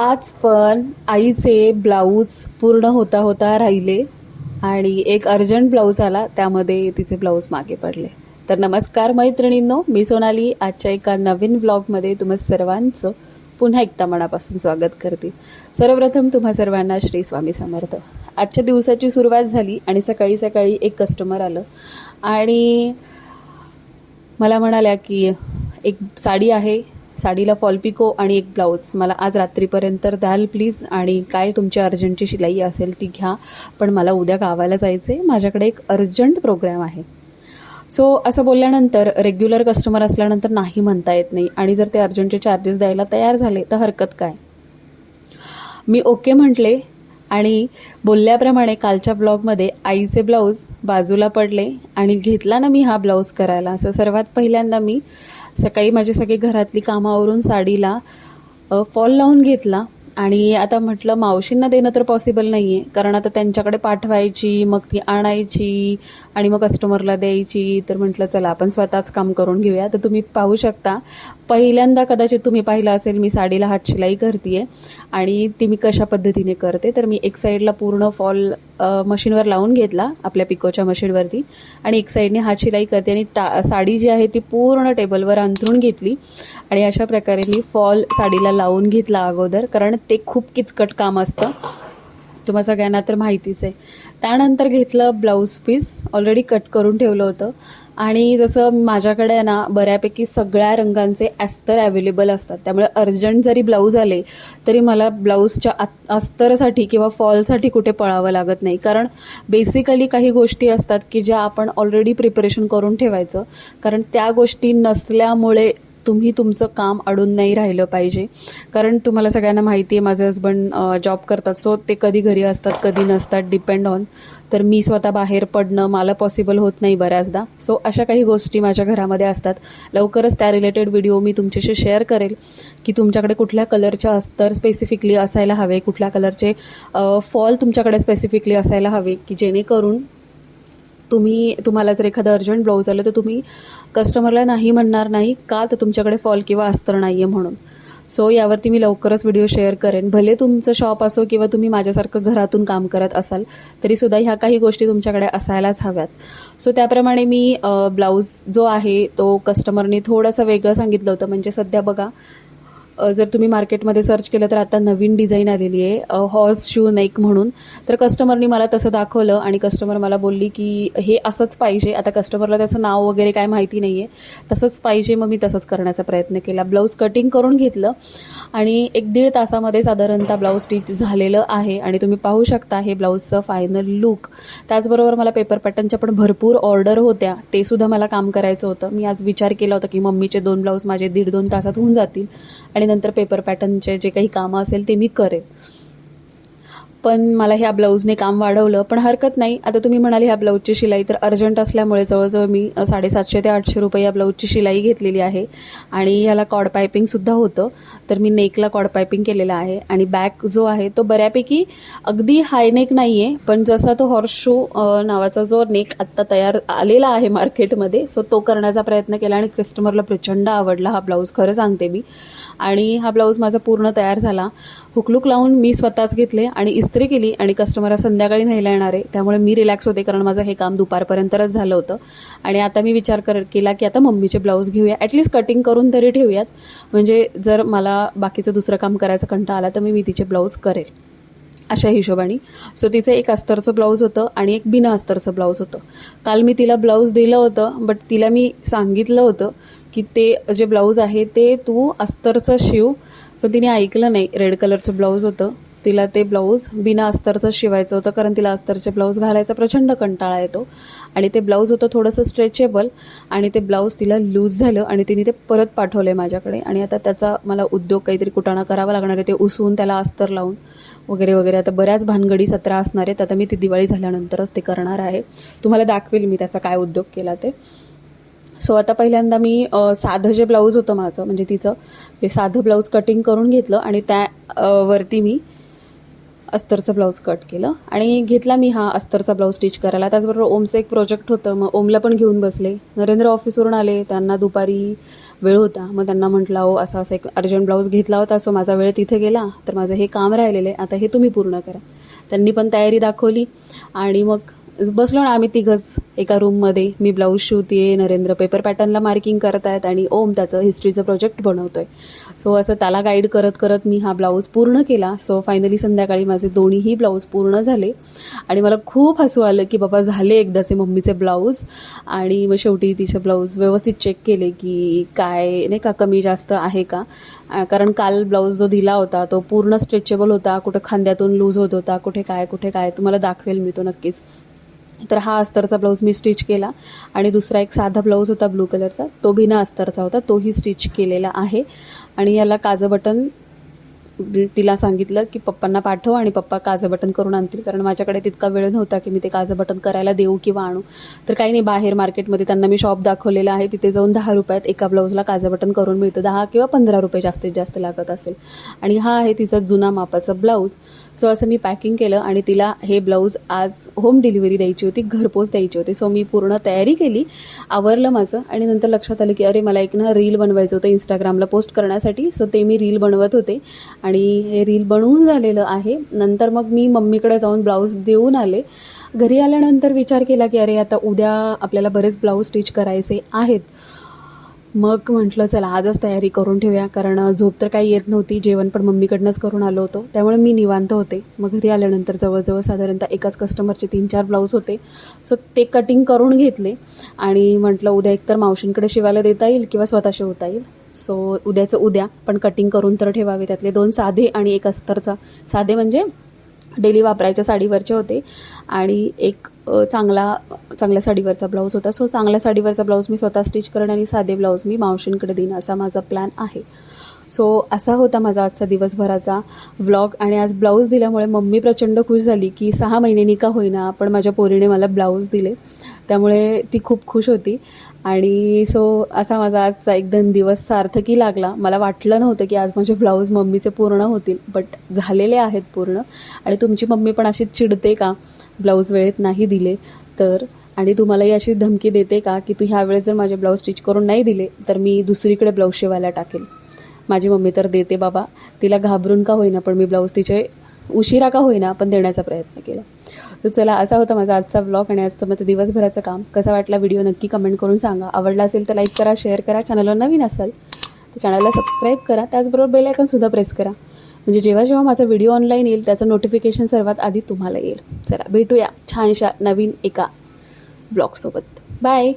आज पण आईचे ब्लाऊज पूर्ण होता होता राहिले आणि एक अर्जंट ब्लाऊज आला त्यामध्ये तिचे ब्लाऊज मागे पडले. तर नमस्कार मैत्रिणींनो मी सोनाली. आजच्या एका नवीन ब्लॉगमध्ये तुम्हा सर्वांचं पुन्हा एकदा मनापासून स्वागत करते. सर्वप्रथम तुम्हा सर्वांना श्री स्वामी समर्थ. आजच्या दिवसाची सुरुवात झाली आणि सकाळी सकाळी एक कस्टमर आलं आणि मला म्हणाल्या की एक साडी आहे साडीला फॉल पिको आणि एक ब्लाऊज. मला आज रात्रीपर्यंत द्याल प्लीज आणि काय तुमची अर्जंटची शिलाई असेल ती घ्या. पण मला उद्या गावाला जायचं आहे माझ्याकडे एक अर्जंट प्रोग्राम आहे. सो असं बोलल्यानंतर रेग्युलर कस्टमर असल्यानंतर नाही म्हणता येत नाही. आणि जर ते अर्जंटचे चार्जेस द्यायला तयार झाले तर हरकत काय? मी ओके म्हटले आणि बोलल्याप्रमाणे कालच्या ब्लॉगमध्ये आईचे ब्लाऊज बाजूला पडले आणि घेतला ना मी हा ब्लाऊज करायला. सो सर्वात पहिल्यांदा मी सकाळी माझी सगळी घरातली कामावरून साडीला फॉल लावून घेतला. आणि आता म्हटलं मावशींना देणं तर पॉसिबल नाही आहे कारण आता त्यांच्याकडे पाठवायची मग ती आणायची आणि मग कस्टमरला द्यायची. तर म्हटलं चला आपण स्वतःच काम करून घेऊया. तर तुम्ही पाहू शकता पहिल्यांदा कदाचित तुम्ही पाहिलं असेल मी साडीला हात शिलाई करते आहे आणि ती मी कशा पद्धतीने करते? तर मी एक साईडला पूर्ण फॉल मशीनवर लावून घेतला आपल्या पिकोच्या मशीनवरती. आणि एक साईडने हात शिलाई करते आणि टा साडी जी आहे ती पूर्ण टेबलवर अंथरून घेतली. आणि अशा प्रकारे मी फॉल साडीला लावून घेतला अगोदर कारण ते खूप किचकट काम असतं. तुम्हा सगळ्यांना तर माहितीच आहे. त्यानंतर घेतलं ब्लाऊज पीस ऑलरेडी कट करून ठेवलं होतं. आणि जसं माझ्याकडे ना बऱ्यापैकी सगळ्या रंगांचे ॲस्तर अवेलेबल असतात. त्यामुळे अर्जंट जरी ब्लाऊज आले तरी मला ब्लाऊजच्या आत अस्तरसाठी किंवा फॉलसाठी कुठे पळावं लागत नाही. कारण बेसिकली काही गोष्टी असतात की ज्या आपण ऑलरेडी प्रिपरेशन करून ठेवायचं. कारण त्या गोष्टी नसल्यामुळे तुम्ही तुमचं काम अडून नाही राहिलं पाहिजे. कारण तुम्हाला सगळ्यांना माहिती आहे माझे हस्बंड जॉब करतात. सो ते कधी घरी असतात कधी नसतात डिपेंड ऑन तर मी स्वतः बाहेर पडणं मला पॉसिबल होत नाही बऱ्याचदा. सो अशा काही गोष्टी माझ्या घरामध्ये असतात. लवकरच त्या रिलेटेड व्हिडिओ मी तुमच्याशी शेअर करेल की तुमच्याकडे कुठल्या कलरच्या अस्तर स्पेसिफिकली असायला हवे कुठल्या कलरचे फॉल तुमच्याकडे स्पेसिफिकली असायला हवे की जेणेकरून तुम्ही तुम्हाला जर एखादं अर्जंट ब्लाऊज आलं तर तुम्ही कस्टमरला नाही म्हणणार नाही का तर तुमच्याकडे फॉल किंवा अस्तर नाही आहे म्हणून. सो यावरती मी लवकरच व्हिडिओ शेअर करेन. भले तुमचं शॉप असो किंवा तुम्ही माझ्यासारखं घरातून काम करत असाल तरीसुद्धा ह्या काही गोष्टी तुमच्याकडे असायलाच हव्यात. सो त्याप्रमाणे मी ब्लाऊज जो आहे तो कस्टमरने थोडंसं वेगळं सांगितलं होतं. म्हणजे सध्या बघा जर तुम्ही मार्केटमध्ये सर्च केलं तर आता नवीन डिझाईन आलेली आहे हॉर्स शू नेक म्हणून. तर कस्टमरनी मला तसं दाखवलं आणि कस्टमर मला बोलली की हे असंच पाहिजे. आता कस्टमरला त्याचं नाव वगैरे काय माहिती नाही आहे तसंच पाहिजे मग मी तसंच करण्याचा प्रयत्न केला. ब्लाऊज कटिंग करून घेतलं आणि एक दीड तासामध्ये साधारणतः ब्लाऊज स्टिच झालेलं आहे. आणि तुम्ही पाहू शकता हे ब्लाऊजचं फायनल लुक त्याचबरोबर मला पेपर पॅटर्नच्या पण भरपूर ऑर्डर होत्या. ते सुद्धा मला काम करायचं होतं. मी आज विचार केला होता की मम्मीचे दोन ब्लाऊज माझे दीड दोन तासात होऊन जातील. आणि नंतर पेपर पॅटर्नचे जे काही कामं असेल ते मी करेन. पण मला ह्या ब्लाऊजने काम वाढवलं. पण हरकत नाही. आता तुम्ही म्हणाले ह्या ब्लाऊजची शिलाई तर अर्जंट असल्यामुळे जवळजवळ मी साडेसातशे ते आठशे रुपये या ब्लाऊजची शिलाई घेतलेली आहे. आणि ह्याला कॉड पायपिंगसुद्धा होतं. तर मी नेकला कॉड पायपिंग केलेलं आहे. आणि बॅक जो आहे तो बऱ्यापैकी अगदी हाय नेक नाही आहे पण जसा तो हॉर्स शू नावाचा जो नेक आत्ता तयार आलेला आहे मार्केटमध्ये सो तो करण्याचा प्रयत्न केला आणि कस्टमरला प्रचंड आवडला हा ब्लाऊज. खरं सांगते मी. आणि हा ब्लाऊज माझा पूर्ण तयार झाला. हुकलूक लावून मी स्वतःच घेतले आणि इस इस्त्री केली आणि कस्टमरला संध्याकाळी न्यायला येणार आहे. त्यामुळे मी रिलॅक्स होते कारण माझं हे काम दुपारपर्यंतच झालं होतं. आणि आता मी विचार कर केला की आता मम्मीचे ब्लाऊज घेऊया. ॲटलिस्ट कटिंग करून तरी ठेवूयात. म्हणजे जर मला बाकीचं दुसरं काम करायचं कंटा आला तर मी मी तिचे ब्लाऊज करेल. अशा हिशोबाने. सो तिचं एक अस्तरचं ब्लाऊज होतं आणि एक बिना अस्तरचं ब्लाऊज होतं. काल मी तिला ब्लाऊज दिलं होतं बट तिला मी सांगितलं होतं की ते जे ब्लाऊज आहे ते तू अस्तरचं शिव. पण तिने ऐकलं नाही. रेड कलरचं ब्लाऊज होतं. तिला ते ब्लाऊज बिना अस्तरचं शिवायचं होतं कारण तिला अस्तरचे ब्लाऊज घालायचा प्रचंड कंटाळा येतो. आणि ते ब्लाऊज होतं थोडंसं स्ट्रेचेबल आणि ते ब्लाऊज तिला लूज झालं आणि तिने ते परत पाठवले माझ्याकडे. आणि आता त्याचा मला उद्योग काहीतरी कुटाणा करावा लागणार आहे ते उसवून त्याला अस्तर लावून वगैरे वगैरे. आता बऱ्याच भानगडी सत्रा असणार आहेत आता मी ती दिवाळी झाल्यानंतरच ते करणार आहे. तुम्हाला दाखवेल मी त्याचा काय उद्योग केला ते. सो आता पहिल्यांदा मी साधं जे ब्लाऊज होतं माझं म्हणजे तिचं ते साधं ब्लाऊज कटिंग करून घेतलं आणि त्या वरती मी अस्तरचं ब्लाऊज कट केलं आणि घेतला मी हा अस्तरचा ब्लाऊज स्टिच करायला. त्याचबरोबर ओमचं एक प्रोजेक्ट होतं. मग ओमला पण घेऊन बसले. नरेंद्र ऑफिसवरून आले. त्यांना दुपारी वेळ होता. मग त्यांना म्हटलं अहो असा असा एक अर्जंट ब्लाऊज घेतला होता. सो माझा वेळ तिथे गेला. तर माझं हे काम राहिलेलं आहे. आता हे तुम्ही पूर्ण करा. त्यांनी पण तयारी दाखवली. आणि मग बसलो ना आम्ही तिघंच एका रूममध्ये मी ब्लाऊज शिवते नरेंद्र पेपर पॅटर्नला मार्किंग करत आहेत आणि ओम त्याचं हिस्ट्रीचं प्रोजेक्ट बनवतो आहे सो असं त्याला गाईड करत करत मी हा ब्लाऊज पूर्ण केला. सो फायनली संध्याकाळी माझे दोन्हीही ब्लाऊज पूर्ण झाले. आणि मला खूप हसू आलं की बाबा झाले एकदाचे मम्मीचे ब्लाऊज आणि मग शेवटी तिचे ब्लाऊज व्यवस्थित चेक केले की काय नाही का कमी जास्त आहे का? कारण काल ब्लाऊज जो दिला होता तो पूर्ण स्ट्रेचेबल होता. कुठं खांद्यातून लूज होत होता. कुठे काय कुठे काय? तुम्हाला दाखवेल मी तो नक्कीच. तर हा अस्तरचा ब्लाऊज मी स्टिच केला. आणि दुसरा एक साधा ब्लाऊज होता ब्लू कलरचा. तो बिना अस्तरचा होता. तोही स्टिच केलेला आहे. आणि याला काजं बटन तिला सांगितलं की पप्पांना पाठव आणि पप्पा काजं बटन करून आणतील. कारण माझ्याकडे तितका वेळ नव्हता की मी ते काजं बटन करायला देऊ किंवा आणू. तर काही नाही बाहेर मार्केटमध्ये त्यांना मी शॉप दाखवलेलं आहे. तिथे जाऊन दहा रुपयात एका ब्लाऊजला काजं बटन करून मिळतं. दहा किंवा पंधरा रुपये जास्तीत जास्त लागत असेल. आणि हा आहे तिचा जुना मापाचा ब्लाऊज. सो असं मी पॅकिंग केलं आणि तिला हे ब्लाऊज आज होम डिलिव्हरी द्यायची होती घरपोच द्यायची होती. सो मी पूर्ण तयारी केली आवरलं माझं आणि नंतर लक्षात आलं की अरे मला एक ना रील बनवायचं होतं इंस्टाग्रामला पोस्ट करण्यासाठी. सो ते मी रील बनवत होते आणि हे रील बनवून झालेलं आहे. नंतर मग मी मम्मीकडे जाऊन ब्लाऊज देऊन आले. घरी आल्यानंतर विचार केला की अरे आता उद्या आपल्याला बरेच ब्लाऊज स्टिच करायचे आहेत. मग म्हटलं चला आजच तयारी करून ठेवूया कारण झोप तर काही येत नव्हती जेवण पण मम्मीकडनंच करून आलो होतो. त्यामुळे मी निवांत होते. मग घरी आल्यानंतर जवळजवळ साधारणतः एकाच कस्टमरचे तीन चार ब्लाऊज होते. सो ते कटिंग करून घेतले आणि म्हटलं उद्या एकतर मावशींकडे शिवायला देता येईल किंवा स्वतः शिवता येईल. सो उद्याचं उद्या पण कटिंग करून तर ठेवावे. त्यातले दोन साधे आणि एक अस्तरचा. साधे म्हणजे डेली वापरायच्या साडीवरचे होते. आणि एक चांगला चांगल्या साडीवरचा ब्लाऊज होता. सो चांगल्या साडीवरचा ब्लाऊज मी स्वतः स्टिच करेन आणि साधे ब्लाऊज मी मावशींकडे देईन असा माझा प्लॅन आहे. सो असा होता माझा आजचा दिवसभराचा व्लॉग आणि आज ब्लाऊज दिल्यामुळे मम्मी प्रचंड खुश झाली की सहा महिन्यांनी का होईना पण माझ्या पोरीने मला ब्लाऊज दिले. त्यामुळे ती खूप खुश होती. आणि सो असा माझा आजचा एकदम दिवस सार्थकी लागला. मला वाटलं नव्हतं की आज माझे ब्लाऊज मम्मीचे पूर्ण होतील बट झालेले आहेत पूर्ण. आणि तुमची मम्मी पण अशी चिडते का? ब्लाऊज वेळेत नाही दिले तर? आणि तुम्हालाही अशी धमकी देते का की तू ह्या वेळेस जर माझे ब्लाऊज स्टिच करून नाही दिले तर मी दुसरीकडे ब्लाऊज शिवायला टाकेल. माझी मम्मी तर देते बाबा. तिला घाबरून का होईना पण मी ब्लाऊज तिचे उशिरा का होईना पण देण्याचा प्रयत्न केला. तर चला असा होता माझा आजचा ब्लॉग आणि आजचं माझं दिवसभराचं काम. कसा वाटला व्हिडिओ नक्की कमेंट करून सांगा. आवडला असेल तर लाईक करा शेअर करा. चॅनलवर नवीन असाल तर चॅनलला सबस्क्राईब करा. त्याचबरोबर बेल आयकॉनसुद्धा प्रेस करा. म्हणजे जेव्हा जेव्हा माझा व्हिडिओ ऑनलाईन येईल त्याचं नोटिफिकेशन सर्वात आधी तुम्हाला येईल. चला भेटूया छानशा नवीन एका ब्लॉगसोबत बाय